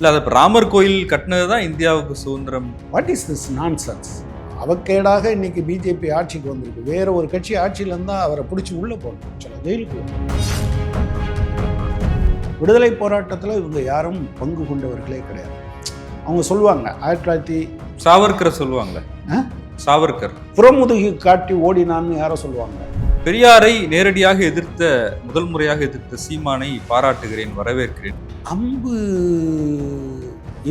இல்ல அது ராமர் கோயில் கட்டினது தான் இந்தியாவுக்கு சுதந்திரம். வாட் இஸ் திஸ் நான்சென்ஸ் அவக்கேடாக இன்னைக்கு பிஜேபி ஆட்சிக்கு வந்திருக்கு. வேற ஒரு கட்சி ஆட்சியில் இருந்தால் அவரை பிடிச்சி உள்ளே போகணும் சில ஜெயிலுக்கு. விடுதலை போராட்டத்தில் இவங்க யாரும் பங்கு கொண்டவர்களே கிடையாது. அவங்க சொல்லுவாங்க ஆயிரத்தி தொள்ளாயிரத்தி சாவர்கரை சொல்லுவாங்கல்ல ஆ? சாவர்கர். புறமுதுகி காட்டி ஓடினான்னு யாரோ சொல்லுவாங்க. பெரியாரை நேரடியாக எதிர்த்த முதல் முறையாக எதிர்த்த சீமானை பாராட்டுகிறேன் வரவேற்கிறேன். அம்பு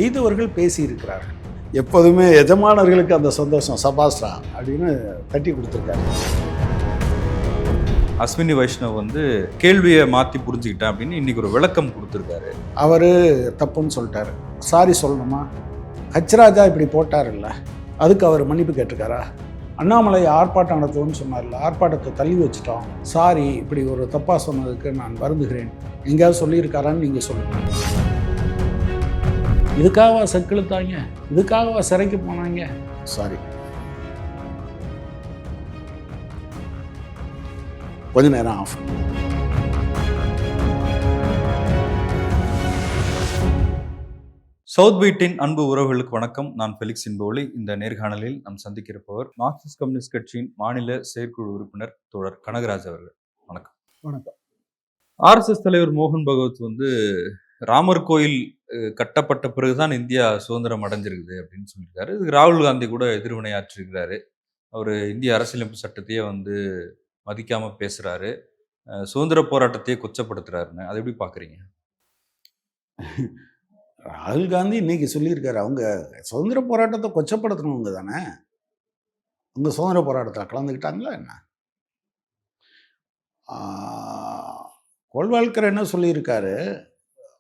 எய்தவர்கள் பேசியிருக்கிறார்கள். எப்போதுமே எஜமானர்களுக்கு அந்த சந்தோஷம் சபாஸ்ரா அப்படின்னு தட்டி கொடுத்துருக்காரு. அஸ்வினி வைஷ்ணவ் வந்து கேள்வியை மாத்தி புரிஞ்சுக்கிட்டேன் அப்படின்னு இன்னைக்கு ஒரு விளக்கம் கொடுத்துருக்காரு. அவர் தப்புன்னு சொல்லிட்டாரு. சாரி சொல்லணுமா? ஹச்ராஜா இப்படி போட்டார்ல அதுக்கு அவர் மன்னிப்பு கேட்டிருக்காரா? அண்ணாமலை ஆர்ப்பாட்டம் நடத்துவோம்னு சொன்னார்ல ஆர்ப்பாட்டத்தை தள்ளி வச்சுட்டோம். சாரி இப்படி ஒரு தப்பாக சொன்னதுக்கு நான் வருந்துகிறேன். எங்கேயாவது சொல்லியிருக்காரான்னு நீங்கள் சொல்லுங்கள் இதுக்காகவா செக்கிழுத்தாங்க? இதுக்காகவா சிறைக்கு போனாங்க? சாரி கொஞ்ச நேரம் ஆஃப். சவுத் பீட்டின் அன்பு உறவுகளுக்கு வணக்கம். நான் ஃபெலிக்ஸ் இன்போலி. இந்த நேர்காணலில் நாம் சந்திக்கிருப்பவர் மார்க்சிஸ்ட் கம்யூனிஸ்ட் கட்சியின் மாநில செயற்குழு உறுப்பினர் தோழர் கனகராஜ் அவர்கள். வணக்கம். வணக்கம். ஆர்எஸ்எஸ் தலைவர் மோகன் பகவத் வந்து ராமர் கோயில் கட்டப்பட்ட பிறகுதான் இந்தியா சுதந்திரம் அடைஞ்சிருக்குது அப்படின்னு சொல்லியிருக்காரு. இதுக்கு ராகுல் காந்தி கூட எதிர்வினையாற்றிருக்கிறாரு. அவர் இந்திய அரசியலமைப்பு சட்டத்தையே வந்து மதிக்காம பேசுறாரு. அஹ், சுதந்திர போராட்டத்தையே கொச்சப்படுத்துறாருன்னு. அதை எப்படி பாக்குறீங்க? ராகுல் காந்தி இன்னைக்கு சொல்லியிருக்காரு அவங்க சுதந்திர போராட்டத்தை கொச்சப்படுத்தணுங்க தானே? அவங்க சுதந்திர போராட்டத்தில் கலந்துக்கிட்டாங்களா என்ன? கோல்வால்கர் என்ன சொல்லியிருக்காரு?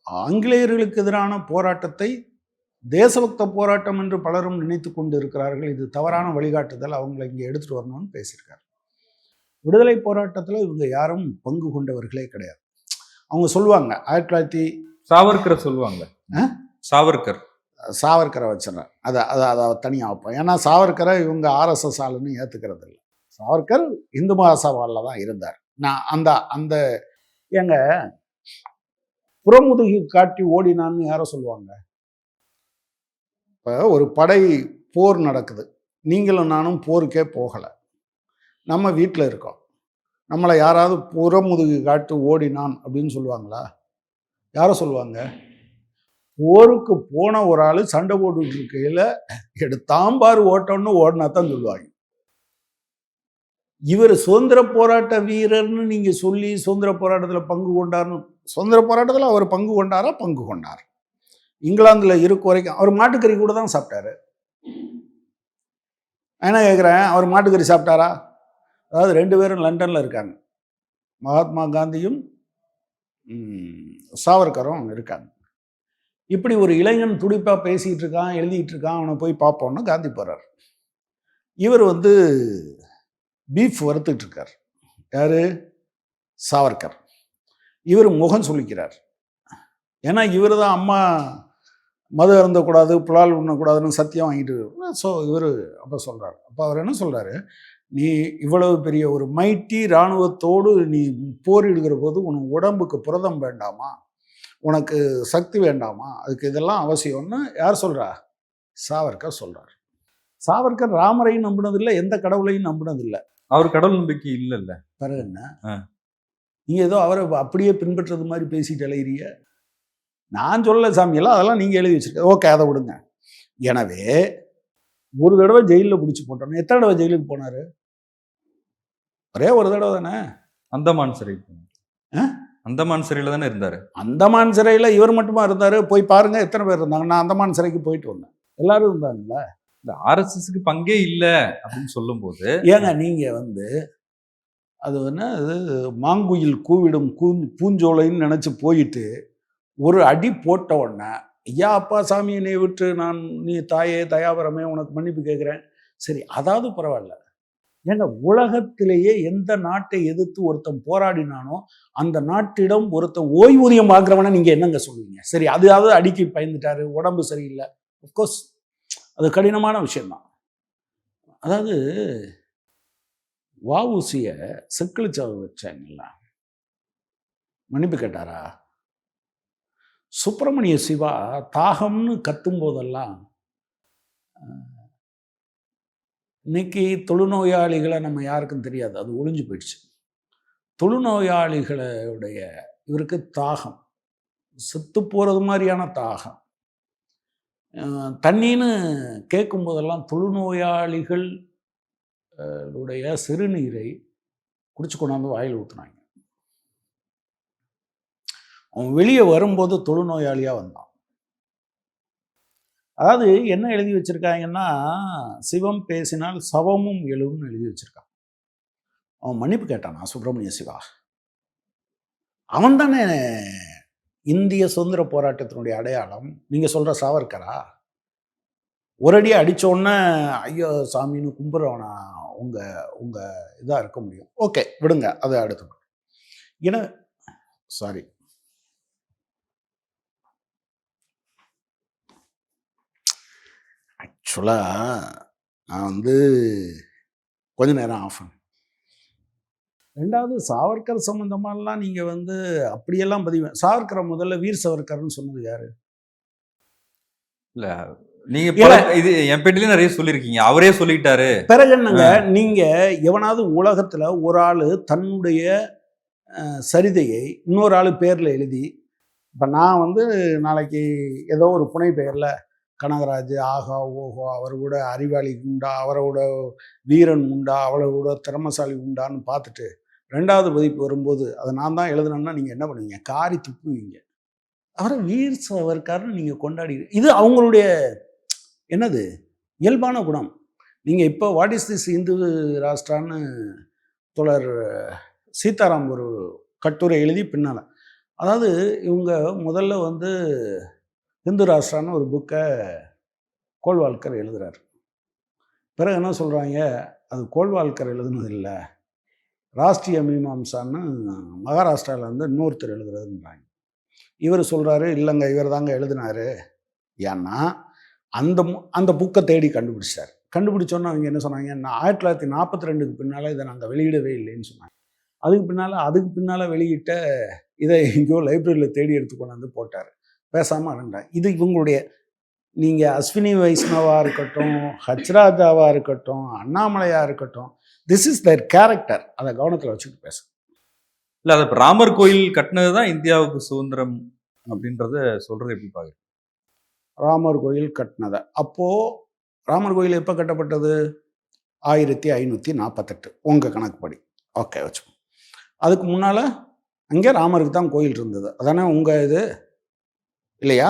ஆங்கிலேயர்களுக்கு எதிரான போராட்டத்தை தேசபக்த போராட்டம் என்று பலரும் நினைத்து கொண்டு இருக்கிறார்கள் இது தவறான வழிகாட்டுதல். அவங்களை இங்கே எடுத்துகிட்டு வரணும்னு பேசியிருக்காரு. விடுதலை போராட்டத்தில் இவங்க யாரும் பங்கு கொண்டவர்களே கிடையாது. அவங்க சொல்லுவாங்க ஆயிரத்தி தொள்ளாயிரத்தி சாவர்கரை சொல்லுவாங்க. சாவர்கர் சாவர்கரை வச்சிடறேன். அதை அதை அதை தனியாக வைப்போம். ஏன்னா சாவர்கரை இவங்க ஆர்எஸ்எஸ் ஆளுன்னு ஏற்றுக்கிறது இல்லை. சாவர்கர் இந்து மகாசபாலில் தான் இருந்தார். நான் அந்த அந்த ஏங்க புறமுதுகி காட்டி ஓடினான்னு யாரோ சொல்லுவாங்க? இப்போ ஒரு படை போர் நடக்குது. நீங்களும் நானும் போருக்கே போகலை. நம்ம வீட்டில் இருக்கோம். நம்மளை யாராவது புறமுதுகி காட்டு ஓடினான் அப்படின்னு சொல்லுவாங்களா? யாரோ சொல்லுவாங்க? போருக்கு போன ஒரு ஆள் சண்டை போட்டுட்டு இருக்கையில் எடுத்தாம்பார் ஓட்டம்னு ஓடினா தான் சொல்லுவாங்க. இவர் சுதந்திர போராட்ட வீரர்னு நீங்கள் சொல்லி சுதந்திர போராட்டத்தில் பங்கு கொண்டார்னு சுதந்திர போராட்டத்தில் அவர் பங்கு கொண்டாரா? பங்கு கொண்டார். இங்கிலாந்தில் இருக்க வரைக்கும் அவர் மாட்டுக்கறி கூட தான் சாப்பிட்டாரு. என்ன கேட்குறேன் அவர் மாட்டுக்கறி சாப்பிட்டாரா? அதாவது ரெண்டு பேரும் லண்டனில் இருக்காங்க. மகாத்மா காந்தியும் சாவர்கரும் இருக்காங்க. இப்படி ஒரு இளைஞன் துடிப்பாக பேசிகிட்டு இருக்கான் எழுதிட்டு இருக்கான் அவனை போய் பார்ப்போம்னு காந்தி போகிறார் இவர் வந்து பீஃப் வறுத்துட்டு இருக்கார் யார்? சாவர்கர். இவர் முகம் சொல்லிக்கிறார். ஏன்னா இவர் தான் அம்மா மது அருந்தக்கூடாது புலால் உண்ணக்கூடாதுன்னு சத்தியம் வாங்கிட்டு ஸோ இவர் அப்போ சொல்கிறார் அப்போ அவர் என்ன சொல்கிறாரு நீ இவ்வளவு பெரிய ஒரு மைட்டி இராணுவத்தோடு நீ போரிடுகிற போது உன் உடம்புக்கு புரதம் வேண்டாமா? உனக்கு சக்தி வேண்டாமா? அதுக்கு இதெல்லாம் அவசியம்னு யார் சொல்றா? சாவர்கர் சொல்றார். சாவர்கர் ராமரையும் நம்பினதில்லை எந்த கடவுளையும் நம்பினதில்லை. அவர் கடவுள் நம்பிக்கை இல்ல இல்ல பிறகு என்ன? ஆ. நீங்க ஏதோ அவரை அப்படியே பின்பற்றது மாதிரி பேசிட்டு அலையிறீங்க நான் சொல்லல சாமியெல்லாம் அதெல்லாம் நீங்க எழுதி வச்சிருக்க ஓகே அதை விடுங்க. எனவே ஒரு தடவை ஜெயிலில் பிடிச்சி போட்டோம் எத்தனை தடவை ஜெயிலுக்கு போனாரு? ஒரே ஒரு தடவை தானே? அந்தமான் சிறை ஆ? அந்தமான் சிறையில தானே இருந்தாரு? அந்தமான் சிறையில் இவர் மட்டுமா இருந்தாரு? போய் பாருங்க எத்தனை பேர் இருந்தாங்க? நான் அந்தமான் சிறைக்கு போயிட்டு வந்தேன். எல்லாரும் இருந்தாங்கல்ல? இந்த ஆர்எஸ்எஸ்க்கு பங்கே இல்ல அப்படின்னு சொல்லும்போது ஏங்க நீங்க வந்து அது என்ன அது மாங்குயில் கூவிடும் கூ பூஞ்சோலைன்னு நினச்சி போயிட்டு ஒரு அடி போட்ட உடனே ஐயா அப்பா சாமி என்னை விட்டு நான் நீ தாயே தயாபரமே உனக்கு மன்னிப்பு கேட்குறேன் சரி அதாவது பரவாயில்ல. ஏங்க உலகத்திலேயே எந்த நாட்டை எதிர்த்து ஒருத்தன் போராடினானோ அந்த நாட்டிடம் ஒருத்தன் ஓய்வூதியம் வாங்குறவனை நீங்கள் என்னங்க சொல்லுவீங்க? சரி அதாவது அடிக்கி பயந்துட்டாரு உடம்பு சரியில்லை. அஃப்கோர்ஸ் அது கடினமான விஷயம்தான். அதாவது வஉசிய செக்கிழிச்சாவு வச்சாங்கல்ல. மன்னிப்பு கேட்டாரா? சுப்பிரமணிய சிவா தாகம்னு கத்தும் போதெல்லாம் இன்னைக்கு தொழுநோயாளிகளை நம்ம யாருக்கும் தெரியாது. அது ஒளிஞ்சு போயிடுச்சு. தொழுநோயாளிகளுடைய இவருக்கு தாகம். செத்து போகிறது மாதிரியான தாகம். தண்ணின்னு கேட்கும் போதெல்லாம் தொழுநோயாளிகள் உடைய சிறுநீரை குடிச்சு கொண்டாந்து வாயில் ஊற்றுனாங்க அவன் வெளியே வரும்போது தொழுநோயாளியாக வந்தான். அதாவது என்ன எழுதி வச்சுருக்காங்கன்னா சிவம் பேசினால் சவமும் எழும்னு எழுதி வச்சுருக்கான். அவன் மன்னிப்பு கேட்டானா சுப்பிரமணிய சிவா. அவன் தானே இந்திய சுதந்திர போராட்டத்தினுடைய அடையாளம். நீங்கள் சொல்கிற சாவர்கரா? ஒரு அடி உடனே ஐயோ சாமின்னு கும்பிட்றவனா? உங்கள் உங்கள் இதாக இருக்க முடியும். ஓகே விடுங்க அதை அடுத்து ஏன்னா சாரி ஆக்சுவலாக நான் வந்து கொஞ்ச நேரம் ஆஃப் ரெண்டாவது சாவர்கர் சம்மந்தமாலாம் நீங்கள் வந்து அப்படியெல்லாம் பதிவு சாவர்கரை முதல்ல வீர் சாவர்கர்னு சொன்னது யாரு? இல்ல நீங்க இது என் பேட்டிலே நிறைய சொல்லியிருக்கீங்க. அவரே சொல்லிட்டாரு பிறகு என்னங்க நீங்க எவனாவது உலகத்துல ஒரு ஆளு தன்னுடைய சரிதையை இன்னொரு ஆளு பேர்ல எழுதி இப்ப நான் வந்து நாளைக்கு ஏதோ ஒரு புனை பெயர்ல கனகராஜ் ஆகா ஓஹோ அவர் கூட அறிவாளி உண்டா அவரோட வீரன் உண்டா அவரோட திறமசாலி உண்டான்னு பார்த்துட்டு ரெண்டாவது பதிப்பு வரும்போது அதை நான் தான் எழுதுனேன்னா நீங்கள் என்ன பண்ணுவீங்க? காரி துப்புவீங்க. அவரை வீர் சவர்கார்னு நீங்கள் கொண்டாடி இது அவங்களுடைய என்னது? இயல்பான குணம். நீங்கள் இப்போ வாட் இஸ் திஸ் இந்து ராஷ்டிரான்னு தோழர் சீதாராம் ஒரு கட்டுரை எழுதி பின்னால். அதாவது இவங்க முதல்ல வந்து இந்து ராஷ்டிரான்னு ஒரு புக்கை கோல்வால்கர் எழுதுகிறார் பிறகு என்ன சொல்கிறாங்க அது கோல்வால்கர் எழுதுனது இல்லை. ராஷ்டிரிய மீமாம்சான்னு மகாராஷ்டிராவிலேருந்து இன்னொருத்தர் எழுதுறதுன்றாங்க. இவர் சொல்கிறாரு இல்லைங்க இவர் தாங்க எழுதினாரு. ஏன்னா அந்த மு- அந்த புக்கை தேடி கண்டுபிடிச்சார். கண்டுபிடிச்சோன்னு அவங்க என்ன சொன்னாங்க? நான் ஆயிரத்தி தொள்ளாயிரத்தி நாற்பத்தி ரெண்டுக்கு பின்னால் இதை நாங்கள் வெளியிடவே இல்லைன்னு சொன்னாங்க. அதுக்கு பின்னால் அதுக்கு பின்னால் வெளியிட்ட இதை எங்கேயோ லைப்ரரியில் தேடி எடுத்து கொண்டாந்து போட்டார். பேசாமல் இருந்தார் இது இவங்களுடைய நீங்கள் அஸ்வினி வைஷ்ணவா இருக்கட்டும் ஹச்ராஜாவா இருக்கட்டும் அண்ணாமலையா இருக்கட்டும் திஸ் இஸ் their கேரக்டர் அதை கவனத்தில் வச்சுக்கிட்டு பேச. இல்ல அது இப்ப ராமர் கோயில் கட்டினதுதான் இந்தியாவுக்கு சுதந்திரம் அப்படின்றத சொல்றது எப்படி பாக்குறீங்க? ராமர் கோயில் கட்டினதை. அப்போது ராமர் கோயில் எப்போ கட்டப்பட்டது? ஆயிரத்தி ஐநூற்றி நாற்பத்தெட்டு உங்கள் கணக்குப்படி. ஓகே வச்சுக்கோ. அதுக்கு முன்னால் அங்கே ராமருக்கு தான் கோயில் இருந்தது. அதானே உங்கள் இது? இல்லையா?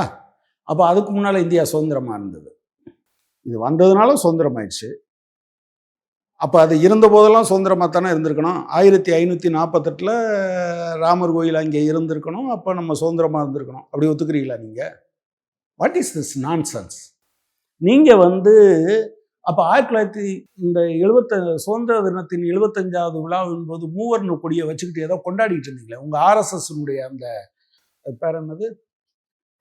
அப்போ அதுக்கு முன்னால் இந்தியா சுதந்திரமாக இருந்தது. இது வந்ததுனால சுதந்திரம் ஆயிடுச்சு அப்போ அது இருந்த போதெல்லாம் சுதந்திரமாக தானே இருந்திருக்கணும். ஆயிரத்தி ஐநூற்றி நாற்பத்தெட்டில் ராமர் கோயில் அங்கே இருந்திருக்கணும். அப்போ நம்ம சுதந்திரமாக இருந்திருக்கணும். அப்படி ஒத்துக்கிறீங்களா நீங்கள் வாட் இஸ் திஸ் நான்சென்ஸ் நீங்கள் வந்து அப்போ ஆயிரத்தி தொள்ளாயிரத்தி இந்த எழுபத்த சுதந்திர தினத்தின் எழுபத்தஞ்சாவது விழாவின் போது மூவர்ண கொடியை வச்சுக்கிட்டு ஏதோ கொண்டாடிட்டு இருந்தீங்களே. உங்கள் ஆர்எஸ்எஸ்னுடைய அந்த பேர் என்னது?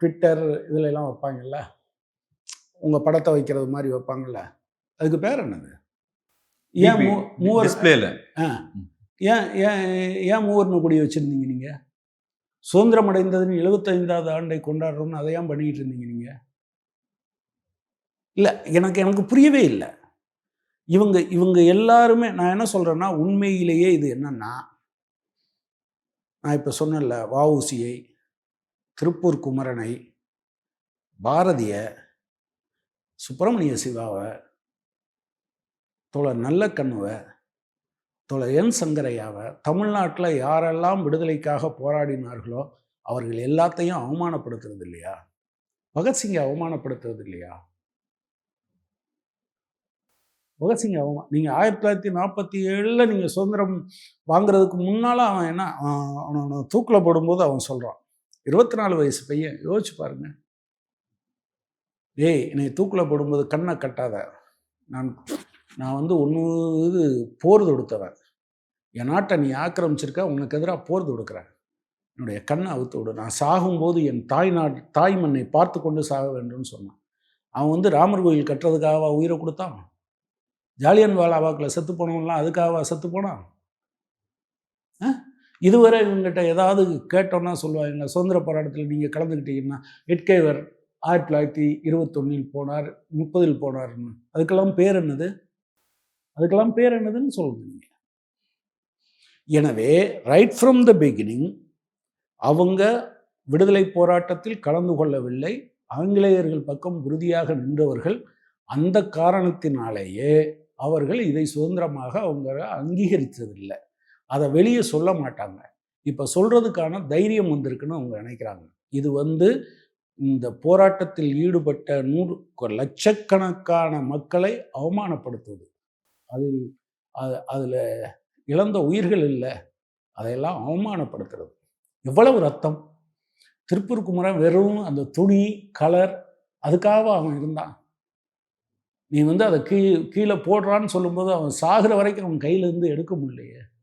ட்விட்டர் இதுல எல்லாம் வைப்பாங்கல்ல? உங்கள் படத்தை வைக்கிறது மாதிரி வைப்பாங்கல்ல? அதுக்கு பேர் என்னது? ஏன் மூ- மூவர் டிஸ்பிளேல ஆ. ஏன் ஏன் ஏன் மூவர்ண கொடியை வச்சுருந்தீங்க நீங்கள் சுதந்திரம் அடைந்ததின் எழுபத்தைந்தாவது ஆண்டை கொண்டாடுறோம்னு அதை ஏன் பண்ணிக்கிட்டு இருந்தீங்க நீங்கள் இல்லை எனக்கு எனக்கு புரியவே இல்லை. இவங்க இவங்க எல்லாருமே நான் என்ன சொல்கிறேன்னா உண்மையிலேயே இது என்னன்னா நான் இப்போ சொன்னேன்ல வஉசியை திருப்பூர் குமரனை பாரதிய சுப்பிரமணிய சிவாவை தோழர் நல்லக்கண்ணுவை தோழர் என் சங்கரையாவை தமிழ்நாட்டில் யாரெல்லாம் விடுதலைக்காக போராடினார்களோ அவர்கள் எல்லாத்தையும் அவமானப்படுத்துறது இல்லையா? பகத்சிங்கை அவமானப்படுத்துறது இல்லையா? பகத்சிங் அவமா நீங்கள் ஆயிரத்தி தொள்ளாயிரத்தி நாற்பத்தி ஏழில் நீங்கள் சுதந்திரம் வாங்குறதுக்கு முன்னால் அவன் என்ன அவனை தூக்கில் போடும்போது அவன் சொல்கிறான் இருபத்தி நாலு வயசு பையன் யோசிச்சு பாருங்க. டேய் என்னை தூக்கில் போடும்போது கண்ணை கட்டாத. நான் நான் வந்து ஒன்று இது போர் தொடுத்தவன் என் நாட்டை நீ ஆக்கிரமிச்சிருக்க உனக்கு எதிராக போர் தொடுக்கிறேன் என்னுடைய கண்ணை அவுத்து விடு. நான் சாகும்போது என் தாய் நாட் தாய் மண்ணை பார்த்து கொண்டு சாக வேண்டும்னு சொன்னான். அவன் வந்து ராமர் கோயில் கட்டுறதுக்காகவா உயிரை கொடுத்தான்? ஜாலியன் வாலாபாக்கில் செத்து போனவன்லாம் அதுக்காகவா செத்து போனான்? இதுவரை இவங்ககிட்ட ஏதாவது கேட்டோன்னா சொல்லுவாங்க சுதந்திர போராட்டத்தில் நீங்கள் கலந்துக்கிட்டீங்கன்னா எட்கேவர் ஆயிரத்தி தொள்ளாயிரத்தி இருபத்தொன்னில் போனார் முப்பதில் போனார்னு. அதுக்கெல்லாம் பேர் என்னது? அதுக்கெல்லாம் பேர் என்னதுன்னு சொல்லுங்க எனவே ரைட் ஃப்ரம் த பிகினிங் அவங்க விடுதலை போராட்டத்தில் கலந்து கொள்ளவில்லை. ஆங்கிலேயர்கள் பக்கம் உறுதியாக நின்றவர்கள் அந்த காரணத்தினாலேயே அவர்கள் இதை சுதந்திரமாக அவங்க அங்கீகரித்ததில்லை. அதை வெளியே சொல்ல மாட்டாங்க. இப்போ சொல்கிறதுக்கான தைரியம் வந்திருக்குன்னு அவங்க நினைக்கிறாங்க. இது வந்து இந்த போராட்டத்தில் ஈடுபட்ட நூறு லட்சக்கணக்கான மக்களை அவமானப்படுத்துவது. அதில் அது- அதில் இழந்த உயிர்கள் இல்லை. அதையெல்லாம் அவமானப்படுத்துறது. எவ்வளவு ரத்தம். திருப்பூர் குமரன் வெறும் அந்த துணி கலர் அதுக்காக அவன் இருந்தான். நீ வந்து அதை கீ கீழே போடுறான்னு சொல்லும்போது அவன் சாகிற வரைக்கும் அவன் கையிலேருந்து எடுக்க முடியலையே.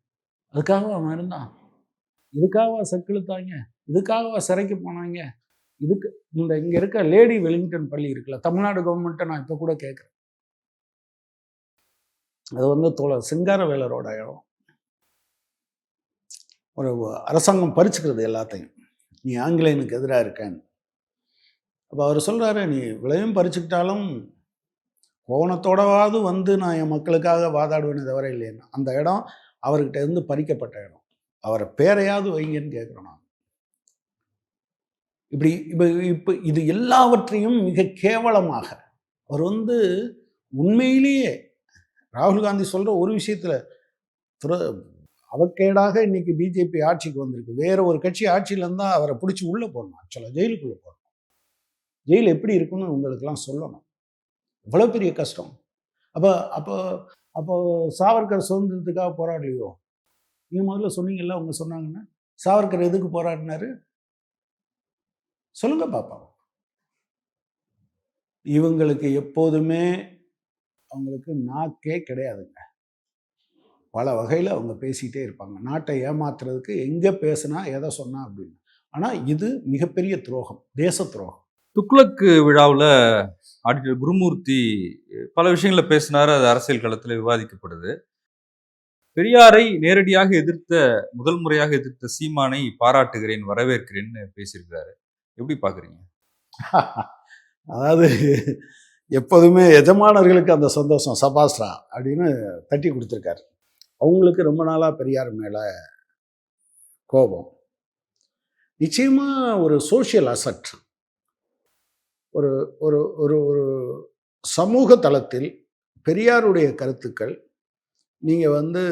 அதுக்காகவா அவன் இருந்தான்? இதுக்காகவா செக்கிழுத்தாங்க இதுக்காகவா சிறைக்கு போனாங்க? இதுக்கு இந்த இங்கே இருக்க லேடி வெலிங்டன் பள்ளி இருக்குல்ல தமிழ்நாடு கவர்மெண்ட்டை நான் இப்போ கூட கேட்குறேன். அது வந்து தோழர் சிங்காரவேலரோட இடம். ஒரு அரசாங்கம் பறிச்சுக்கிறது எல்லாத்தையும். நீ ஆங்கிலேயனுக்கு எதிராக இருக்கேன்னு. அப்போ அவர் சொல்கிறாரு நீ விளையும் பறிச்சுக்கிட்டாலும் கோவணத்தோடவாவது வந்து நான் என் மக்களுக்காக வாதாடுவேனே தவிர இல்லைன்னு அந்த இடம் அவர்கிட்ட இருந்து பறிக்கப்பட்ட இடம். அவரை பேரையாவது வைங்கன்னு கேட்குறோம் நான் இப்படி இப்போ இப்போ இது எல்லாவற்றையும் மிக கேவலமாக அவர் வந்து உண்மையிலேயே ராகுல் காந்தி சொல்கிற ஒரு விஷயத்தில் துற அவக்கேடாக இன்னைக்கு பிஜேபி ஆட்சிக்கு வந்திருக்கு. வேற ஒரு கட்சி ஆட்சியில இருந்தால் அவரை பிடிச்சி உள்ளே போடணும். ஆக்சுவலாக ஜெயிலுக்குள்ளே போடணும். ஜெயில் எப்படி இருக்குன்னு உங்களுக்கெல்லாம் சொல்லணும். இவ்வளோ பெரிய கஷ்டம். அப்போ அப்போ அப்போது சாவர்கர் சுதந்திரத்துக்காக போராடலையோ நீங்கள் முதல்ல சொன்னீங்கல்ல அவங்க சொன்னாங்கன்னா சாவர்கர் எதுக்கு போராடினாரு? சொல்லுங்க பாப்பா. இவங்களுக்கு எப்போதுமே அவங்களுக்கு நாக்கே கிடையாதுங்க. பல வகையில் அவங்க பேசிகிட்டே இருப்பாங்க. நாட்டை ஏமாத்துறதுக்கு எங்கே பேசுனா எதை சொன்னா அப்படின்னு. ஆனால் இது மிகப்பெரிய துரோகம் தேச துரோகம். துக்ளக் விழாவில் ஆடிட்டர் குருமூர்த்தி பல விஷயங்களை பேசினார். அது அரசியல் களத்தில் விவாதிக்கப்படுது. பெரியாரை நேரடியாக எதிர்த்த முதல் முறையாக எதிர்த்த சீமானை பாராட்டுகிறேன் வரவேற்கிறேன்னு பேசியிருக்கிறாரு. எப்படி பார்க்குறீங்க? அதாவது எப்போதுமே எஜமானர்களுக்கு அந்த சந்தோஷம் சபாஸ்ரா அப்படின்னு தட்டி கொடுத்துருக்காரு. அவங்களுக்கு ரொம்ப நாளாக பெரியார் மேலே கோபம். நிச்சயமாக ஒரு சோஷியல் அசட் ஒரு ஒரு ஒரு ஒரு சமூக தளத்தில் பெரியாருடைய கருத்துக்கள் நீங்கள் வந்து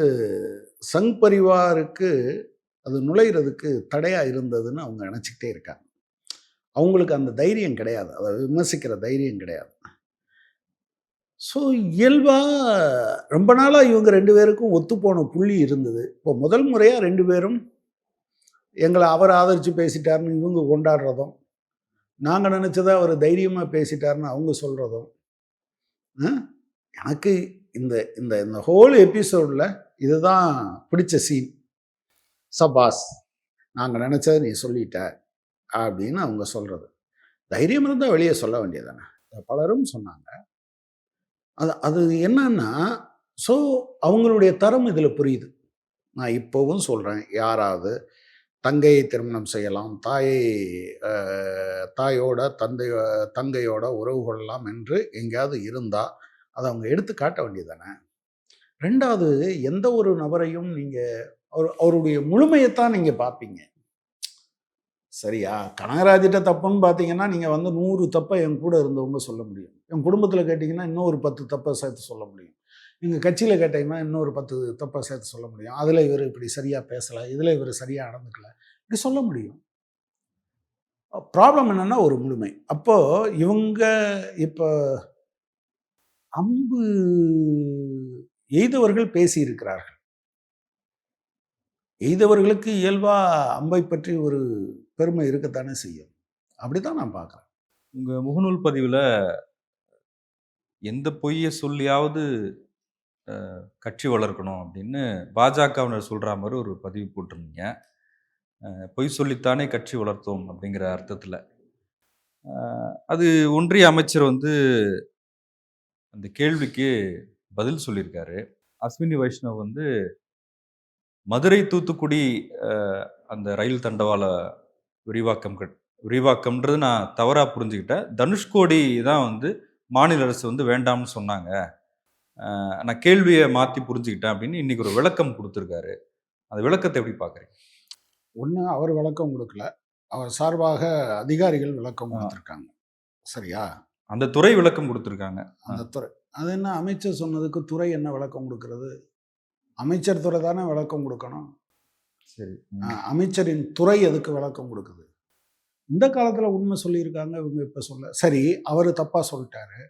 சங் பரிவாருக்கு அது நுழையிறதுக்கு தடையாக இருந்ததுன்னு அவங்க நினச்சிக்கிட்டே இருக்காங்க. அவங்களுக்கு அந்த தைரியம் கிடையாது. அதை விமர்சிக்கிற தைரியம் கிடையாது. ஸோ இயல்பாக ரொம்ப நாளாக இவங்க ரெண்டு பேருக்கும் ஒத்துப்போன புள்ளி இருந்தது. இப்போ முதல் முறையாக ரெண்டு பேரும் எங்களை அவர் ஆதரித்து பேசிட்டாருன்னு இவங்க கொண்டாடுறதும் நாங்கள் நினச்சதை அவர் தைரியமாக பேசிட்டாருன்னு அவங்க சொல்கிறதும் எனக்கு இந்த இந்த இந்த ஹோல் எபிசோடில் இதுதான் பிடிச்ச சீன் சபாஸ் நாங்கள் நினச்சதை நீ சொல்லிட்ட அப்படின்னு அவங்க சொல்கிறது தைரியம் இருந்தால் வெளியே சொல்ல வேண்டியதானே பலரும் சொன்னாங்க. அது அது என்னன்னா ஸோ அவங்களுடைய தரம் இதில் புரியுது. நான் இப்போவும் சொல்கிறேன் யாராவது தங்கையை திருமணம் செய்யலாம். தாயை தாயோட தந்தை தங்கையோட உறவு கொள்ளலாம் என்று எங்கேயாவது இருந்தால் அதை அவங்க எடுத்து காட்ட வேண்டியதானே ரெண்டாவது எந்த ஒரு நபரையும் நீங்கள் அவர் அவருடைய முழுமையைத்தான் நீங்கள் பார்ப்பீங்க சரியா? கனகராஜிட்ட தப்புன்னு பார்த்தீங்கன்னா நீங்கள் வந்து நூறு தப்பை என் கூட இருந்தவங்க சொல்ல முடியும். என் குடும்பத்தில் கேட்டிங்கன்னா ஒரு பத்து தப்பை சேர்த்து சொல்ல முடியும். எங்கள் கட்சியில் கேட்டீங்கன்னா இன்னொரு பத்து தப்பை சேர்த்து சொல்ல முடியும். அதில் இவர் இப்படி சரியாக பேசலை இதில் இவர் சரியாக நடந்துக்கல இப்படி சொல்ல முடியும். ப்ராப்ளம் என்னென்னா ஒரு முழுமை. அப்போது இவங்க இப்போ அம்பு எய்தவர்கள் பேசியிருக்கிறார்கள். எய்தவர்களுக்கு இயல்பாக அம்பை பற்றி ஒரு பெருமை இருக்கத்தானே செய்யும். அப்படித்தான் நான் பார்க்குறேன். உங்கள் முகநூல் பதிவில் எந்த பொய்யை சொல்லியாவது கட்சி வளர்க்கணும் அப்படின்னு பாஜகவினர் சொல்கிற மாதிரி ஒரு பதிவு போட்டிருந்தீங்க. பொய் சொல்லித்தானே கட்சி வளர்த்தோம் அப்படிங்கிற அர்த்தத்தில். அது ஒன்றிய அமைச்சர் வந்து அந்த கேள்விக்கு பதில் சொல்லியிருக்காரு. அஸ்வினி வைஷ்ணவ் வந்து மதுரை தூத்துக்குடி அந்த ரயில் தண்டவாள விரிவாக்கம் கட்- விரிவாக்கம்ன்றது நான் தவறாக புரிஞ்சுக்கிட்டேன். தனுஷ்கோடி தான் வந்து மாநில அரசு வந்து வேண்டாம்னு சொன்னாங்க. நான் கேள்வியை மாத்தி புரிஞ்சுக்கிட்டேன் அப்படின்னு இன்னைக்கு ஒரு விளக்கம் கொடுத்துருக்காரு. அந்த விளக்கத்தை எப்படி பாக்குறீங்க ஒன்று அவர் விளக்கம் கொடுக்கல. அவர் சார்பாக அதிகாரிகள் விளக்கம். கொடுத்துருக்காங்க. சரியா? அந்த துறை விளக்கம் கொடுத்துருக்காங்க. அந்த துறை. அது என்ன அமைச்சர் சொன்னதுக்கு துறை என்ன விளக்கம் கொடுக்கறது? அமைச்சர் துறை தானே விளக்கம் கொடுக்கணும். சரி. அமைச்சரின் துறை எதுக்கு விளக்கம் கொடுக்குது? இந்த காலத்தில் உண்மை சொல்லியிருக்காங்க இவங்க இப்போ சொல்ல. சரி அவர் தப்பாக சொல்லிட்டாரு.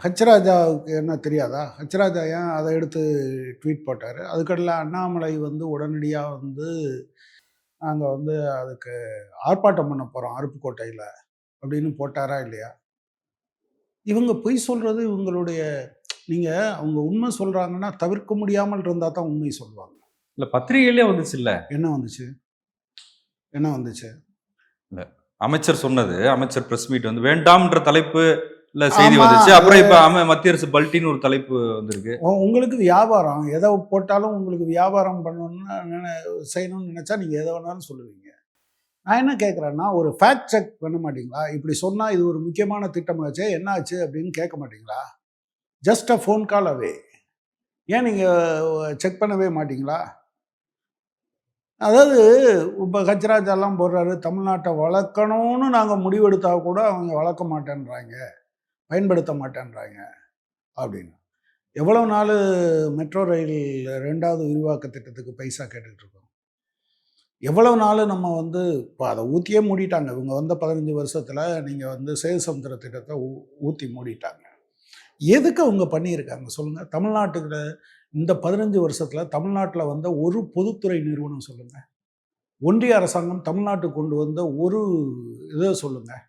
ஹச்ராஜாவுக்கு என்ன தெரியாதா? ஹச்ராஜா ஏன் அதை எடுத்து ட்வீட் போட்டார்? அதுக்கடல அண்ணாமலை வந்து உடனடியாக வந்து நாங்கள் வந்து அதுக்கு ஆர்ப்பாட்டம் பண்ண போகிறோம் அருப்புக்கோட்டையில் அப்படின்னு போட்டாரா இல்லையா? இவங்க பொய் சொல்கிறது இவங்களுடைய நீங்கள் அவங்க உண்மை சொல்கிறாங்கன்னா தவிர்க்க முடியாமல் இருந்தால் தான் உண்மை சொல்லுவாங்க இல்ல பத்திரிகையிலே வந்துச்சு இல்ல? என்ன வந்துச்சு? என்ன வந்துச்சு? அமைச்சர் சொன்னது அமைச்சர் பிரஸ் மீட் வந்து வேண்டாம்ன்ற தலைப்பு இல்ல செய்தி ஆமா, வந்துச்சு. அப்புறம் இப்ப அம மத்திய அரசு பல்ட்டின்னு ஒரு தலைப்பு வந்திருக்கு. உங்களுக்கு வியாபாரம் எதை போட்டாலும் உங்களுக்கு வியாபாரம் பண்ணணும்னு செய்யணும்னு நினைச்சா நீங்க எதை வேணாலும் சொல்லுவீங்க. நான் என்ன கேட்குறேன்னா ஒரு ஃபேக்ட் செக் பண்ண மாட்டீங்களா? இப்படி சொன்னா இது ஒரு முக்கியமான திட்டமாச்சே என்ன ஆச்சு அப்படின்னு கேட்க மாட்டீங்களா? ஜஸ்ட் அ ஃபோன் கால் அவே ஏன் நீங்க செக் பண்ணவே மாட்டீங்களா? அதாவது இப்போ கச்சராஜெல்லாம் போடுறாரு தமிழ்நாட்டை வளர்க்கணும்னு நாங்கள் முடிவெடுத்தா கூட அவங்க வளர்க்க மாட்டேன்றாங்க. பயன்படுத்த மாட்டேன்றாங்க அப்படின்னு. எவ்வளோ நாள் மெட்ரோ ரயில் ரெண்டாவது விரிவாக்க திட்டத்துக்கு பைசா கேட்டுக்கிட்டு இருக்கோம். எவ்வளவு நாள் நம்ம வந்து இப்போ அதை ஊற்றியே மூடிட்டாங்க. இவங்க வந்த பதினஞ்சு வருஷத்தில் நீங்கள் வந்து சேதுசமுத்திர திட்டத்தை ஊ ஊற்றி மூடிட்டாங்க. எதுக்கு அவங்க பண்ணியிருக்காங்க சொல்லுங்கள் தமிழ்நாட்டுக்கு இந்த பதினஞ்சு வருஷத்தில் தமிழ்நாட்டில் வந்த ஒரு பொதுத்துறை நிறுவனம் சொல்லுங்கள் ஒன்றிய அரசாங்கம் தமிழ்நாட்டுக்கு கொண்டு வந்த ஒரு இதை சொல்லுங்கள்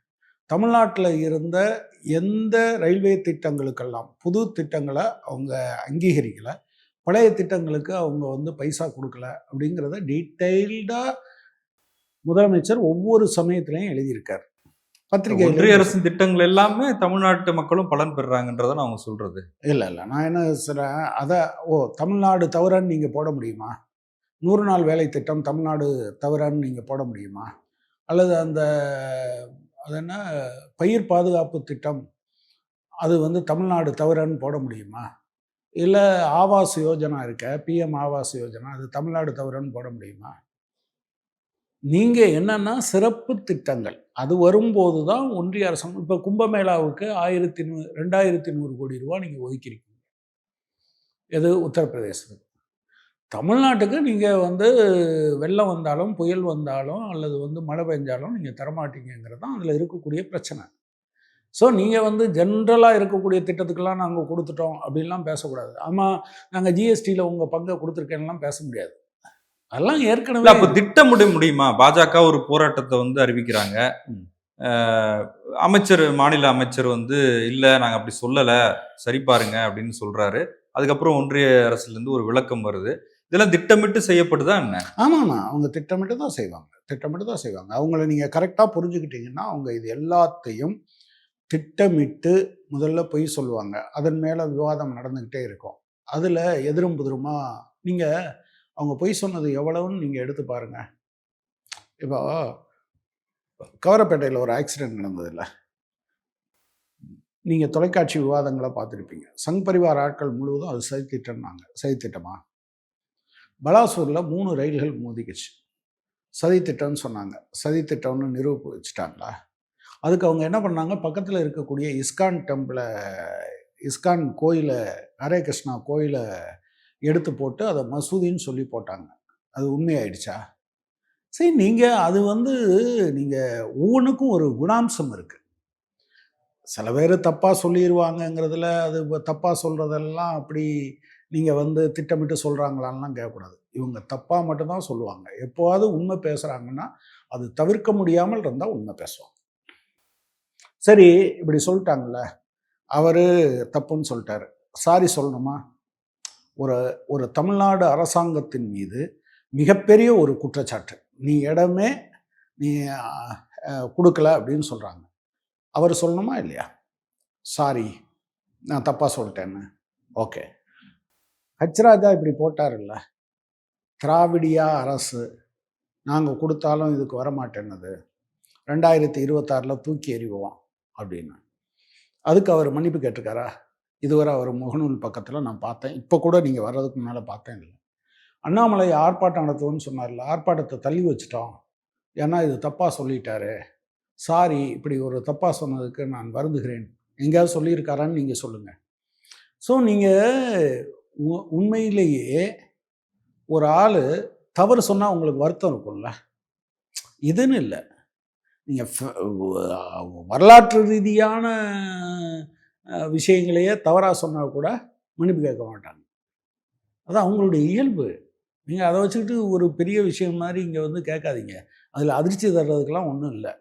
தமிழ்நாட்டில் இருந்த எந்த ரயில்வே திட்டங்களுக்கெல்லாம் புது திட்டங்களை அவங்க அங்கீகரிக்கலை பழைய திட்டங்களுக்கு அவங்க வந்து பைசா கொடுக்கல அப்படிங்கிறத டீட்டெயில்டாக முதலமைச்சர் ஒவ்வொரு சமயத்திலையும் எழுதியிருக்கார். ஒன்றிய பத்திரிகை அரசின் திட்டங்கள் எல்லாமே தமிழ்நாட்டு மக்களும் பலன் பெறுறாங்கன்றதான் அவங்க சொல்றது. இல்லை இல்லை. நான் என்ன சொல்கிறேன் அதை ஓ தமிழ்நாடு தவறான்னு நீங்கள் போட முடியுமா? நூறு நாள் வேலை திட்டம் தமிழ்நாடு தவறான்னு நீங்கள் போட முடியுமா? அல்லது அந்த அது என்ன? பயிர் பாதுகாப்பு திட்டம். அது வந்து தமிழ்நாடு தவிரன்னு போட முடியுமா? இல்லை ஆவாஸ் யோஜனா இருக்க? பிஎம் ஆவாஸ் யோஜனா அது தமிழ்நாடு தவிரன்னு போட முடியுமா? நீங்கள் என்னென்னா சிறப்பு திட்டங்கள். அது வரும்போது தான் ஒன்றிய அரசாங்கம் இப்போ கும்பமேளாவுக்கு ஆயிரத்தி நூ ரெண்டாயிரத்தி நூறு கோடி ரூபா நீங்கள் ஒதுக்கியிருக்கீங்க எது? உத்தரப்பிரதேசத்துக்கு. தமிழ்நாட்டுக்கு நீங்கள் வந்து வெள்ளம் வந்தாலும் புயல் வந்தாலும் அல்லது வந்து மழை பெஞ்சாலும் நீங்கள் தரமாட்டீங்கிறது தான் அதில் இருக்கக்கூடிய பிரச்சனை. ஸோ நீங்கள் வந்து ஜென்ரலாக இருக்கக்கூடிய திட்டத்துக்கெல்லாம் நாங்கள் கொடுத்துட்டோம் அப்படின்லாம் பேசக்கூடாது. ஆமாம் நாங்கள் ஜிஎஸ்டியில் உங்கள் பங்கை கொடுத்துருக்கேன்லாம் பேச முடியாது. அதெல்லாம் ஏற்கனவே அப்ப திட்டமிட முடியுமா? பாஜக ஒரு போராட்டத்தை வந்து அறிவிக்கிறாங்க. அமைச்சர் மாநில அமைச்சர் வந்து இல்ல நாங்க அப்படி சொல்லல. சரி பாருங்க அப்படின்னு சொல்றாரு. அதுக்கப்புறம் ஒன்றிய அரசுல இருந்து ஒரு விளக்கம் வருது. இதெல்லாம் திட்டமிட்டு செய்யப்படுதா என்ன? ஆமாம்மா. அவங்க திட்டமிட்டு தான் செய்வாங்க. திட்டமிட்டு தான் செய்வாங்க. அவங்கள நீங்கள் கரெக்டாக புரிஞ்சுக்கிட்டீங்கன்னா அவங்க இது எல்லாத்தையும் திட்டமிட்டு முதல்ல பொய் சொல்லுவாங்க. அதன் மேலே விவாதம் நடந்துக்கிட்டே இருக்கும். அதில் எதிரும் புதிருமா? நீங்கள் அவங்க பொய் சொன்னது எவ்வளவுன்னு நீங்கள் எடுத்து பாருங்கள் இப்போ கவரப்பேட்டையில் ஒரு ஆக்சிடென்ட் நடந்ததில்ல. நீங்கள் தொலைக்காட்சி விவாதங்களை பார்த்துருப்பீங்க. சங் பரிவார் ஆட்கள் முழுவதும் அது சதித்திட்டம்னாங்க சதித்திட்டமா பலாசூரில் மூணு ரயில்கள் மோதிக்கிச்சு. சதித்திட்டம்னு சொன்னாங்க. சதித்திட்டம்னு நிரூபிச்சிட்டாங்களா அதுக்கு அவங்க என்ன பண்ணாங்க? பக்கத்தில் இருக்கக்கூடிய இஸ்கான் டெம்பிளை இஸ்கான் கோயிலை ஹரே கிருஷ்ணா கோயிலை எடுத்து போட்டு அதை மசூதின்னு சொல்லி போட்டாங்க. அது உண்மையாயிடுச்சா? சரி நீங்கள் அது வந்து நீங்கள் ஒவ்வொன்றுக்கும் ஒரு குணாம்சம் இருக்குது சில பேர் தப்பாக சொல்லிடுவாங்கங்கிறதுல அது தப்பாக சொல்கிறதெல்லாம் அப்படி நீங்கள் வந்து திட்டமிட்டு சொல்கிறாங்களான்லாம் கேட்கக்கூடாது. இவங்க தப்பாக மட்டும்தான் சொல்லுவாங்க. எப்போவாவது உண்மை பேசுகிறாங்கன்னா அது தவிர்க்க முடியாமல் இருந்தால் உண்மை பேசுவாங்க. சரி இப்படி சொல்லிட்டாங்கல்ல. அவர் தப்புன்னு சொல்லிட்டாரு. சாரி சொல்லணுமா? ஒரு ஒரு தமிழ்நாடு அரசாங்கத்தின் மீது மிகப்பெரிய ஒரு குற்றச்சாட்டு. நீ இடமே நீ கொடுக்கல அப்படின்னு சொல்கிறாங்க அவர் சொல்லணுமா இல்லையா? சாரி நான் தப்பாக சொல்லிட்டேன்னு. ஓகே. ஹச்ராஜா இப்படி போட்டார்ல திராவிடியா அரசு. நாங்கள் கொடுத்தாலும் இதுக்கு வரமாட்டேன்னது. ரெண்டாயிரத்தி இருபத்தாறில் தூக்கி எறிவோம் அப்படின்னு. அதுக்கு அவர் மன்னிப்பு கேட்டிருக்காரா? இதுவரை அவர் முகநூல் பக்கத்தில் நான் பார்த்தேன். இப்போ கூட நீங்கள் வர்றதுக்கு முன்னால் பார்த்தேன் இல்லை. அண்ணாமலை ஆர்ப்பாட்டம் நடத்துவோம்னு சொன்னார்ல ஆர்ப்பாட்டத்தை தள்ளி வச்சிட்டோம். ஏன்னா இது தப்பாக சொல்லிட்டாரு. சாரி இப்படி ஒரு தப்பாக சொன்னதுக்கு நான் வருந்துகிறேன். எங்கேயாவது சொல்லியிருக்காரான்னு நீங்கள் சொல்லுங்கள் ஸோ நீங்கள் உண்மையிலேயே ஒரு ஆள் தவறு சொன்னால் உங்களுக்கு வருத்தம் இருக்கும்ல? இதுன்னு இல்லை. நீங்கள் வரலாற்று ரீதியான விஷயங்களையே தவறாக சொன்னால் கூட மன்னிப்பு கேட்க மாட்டாங்க. அதான் அவங்களுடைய இயல்பு. நீங்கள் அதை வச்சுக்கிட்டு ஒரு பெரிய விஷயம் மாதிரி இங்கே வந்து கேட்காதீங்க. அதில் அதிர்ச்சி தர்றதுக்கெல்லாம் ஒன்றும் இல்லை.